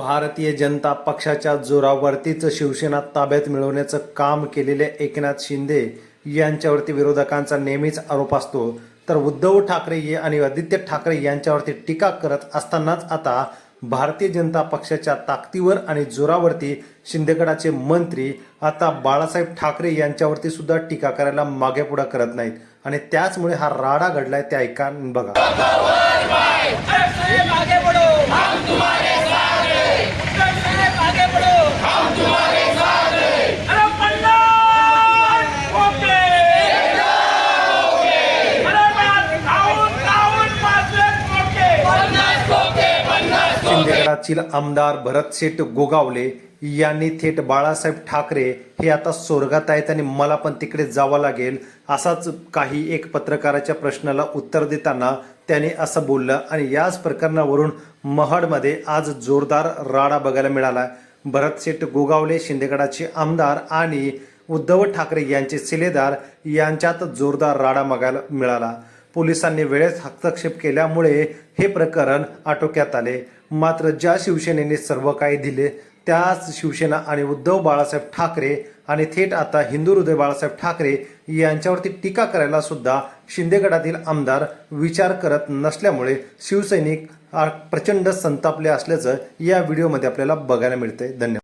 भारतीय जनता पक्षाच्या जोरावरतीच शिवसेना ताब्यात मिळवण्याचं काम केलेले एकनाथ शिंदे यांच्यावरती विरोधकांचा नेहमीच आरोप असतो. तर उद्धव ठाकरे आणि आदित्य ठाकरे यांच्यावरती टीका करत असतानाच आता भारतीय जनता पक्षाच्या ताकदीवर आणि जोरावरती शिंदेगडाचे मंत्री आता बाळासाहेब ठाकरे यांच्यावरती सुद्धा टीका करायला मागे पुढे करत नाहीत. आणि त्याचमुळे हा राडा घडलाय ते ऐका आणि बघा. पन्नास आमदार भरतशेठ गोगावले यांनी थेट बाळासाहेब ठाकरे हे आता स्वर्गात आहेत आणि मला पण तिकडे जावं लागेल असाच काही एक पत्रकाराच्या प्रश्नाला उत्तर देताना त्याने असं बोललं. आणि याच प्रकरणावरून महाडमध्ये आज जोरदार राडा बघायला मिळाला. भरतशेठ गोगावले शिंदेगडाचे आमदार आणि उद्धव ठाकरे यांचे सिलेदार यांच्यात जोरदार राडा बघायला मिळाला. पोलिसांनी वेळेत हस्तक्षेप केल्यामुळे हे प्रकरण आटोक्यात आले. मात्र ज्या शिवसेनेने सर्व काही दिले त्याच शिवसेना आणि उद्धव बाळासाहेब ठाकरे आणि थेट आता हिंदू हृदय बाळासाहेब ठाकरे यांच्यावरती टीका करायला सुद्धा शिंदेगडातील आमदार विचार करत नसल्यामुळे शिवसैनिक प्रचंड संतापले असल्याचं या व्हिडिओमध्ये आपल्याला बघायला मिळतंय. धन्यवाद.